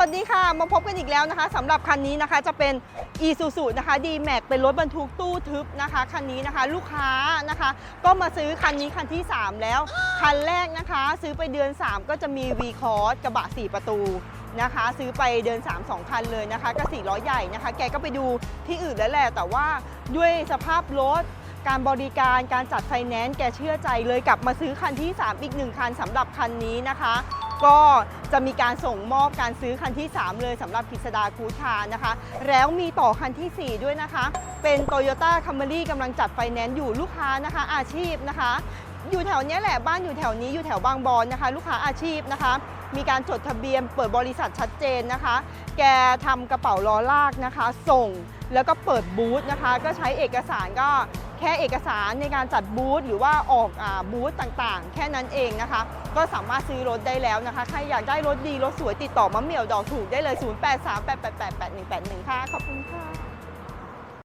วัสดีค่ะ มาพบกันอีกแล้วนะคะสำหรับคันนี้นะคะจะเป็น Isuzu นะคะ D-Max เป็นรถบรรทุกตู้ทึบนะคะคันนี้นะคะลูกค้านะคะ ก็มาซื้อคันนี้คันที่ 3 แล้ว คันแรกนะคะ ซื้อไปเดือน 3 ก็จะมี V Cross กระบะ 4 ประตูนะคะ ซื้อไปเดือน3 2 คันเลยนะคะก็4ล้อใหญ่นะคะ แกก็ไปดูที่อื่นแล้วแหละแต่ว่าด้วยสภาพรถการบริการการจัดไฟแนนซ์แกเชื่อใจเลยกลับมาซื้อคันที่ 3 อีก 1 คันสำหรับคันนี้นะคะ ก็จะมีการส่งมอบการซื้อคันที่ 3 เลยสำหรับกิษดาคูชานะคะ แล้วมีต่อคันทีสี่ 4 ด้วยนะคะ เป็น Toyota Camry กำลังจัดไฟแนนซ์อยู่ลูกค้านะคะ อาชีพนะคะ อยู่แถวนี้แหละบ้านอยู่แถวนี้อยู่แถวบางบอนนะคะ ลูกค้าอาชีพนะคะ มีการจดทะเบียนเปิดบริษัทชัดเจนนะคะ แกทำกระเป๋าล้อลากนะคะ ส่งแล้วก็เปิดบูธนะคะ ก็ใช้เอกสารก็ แค่เอกสารในการจัดบูธหรือว่าออกอบูธต่างๆ แค่นั้นเองนะคะ ก็สามารถซื้อรถได้แล้วนะคะ ใครอยากได้รถดี รถสวยติดต่อมะเหมี่ยวดอกถูกได้เลย 0838888181 ค่ะ ขอบคุณค่ะ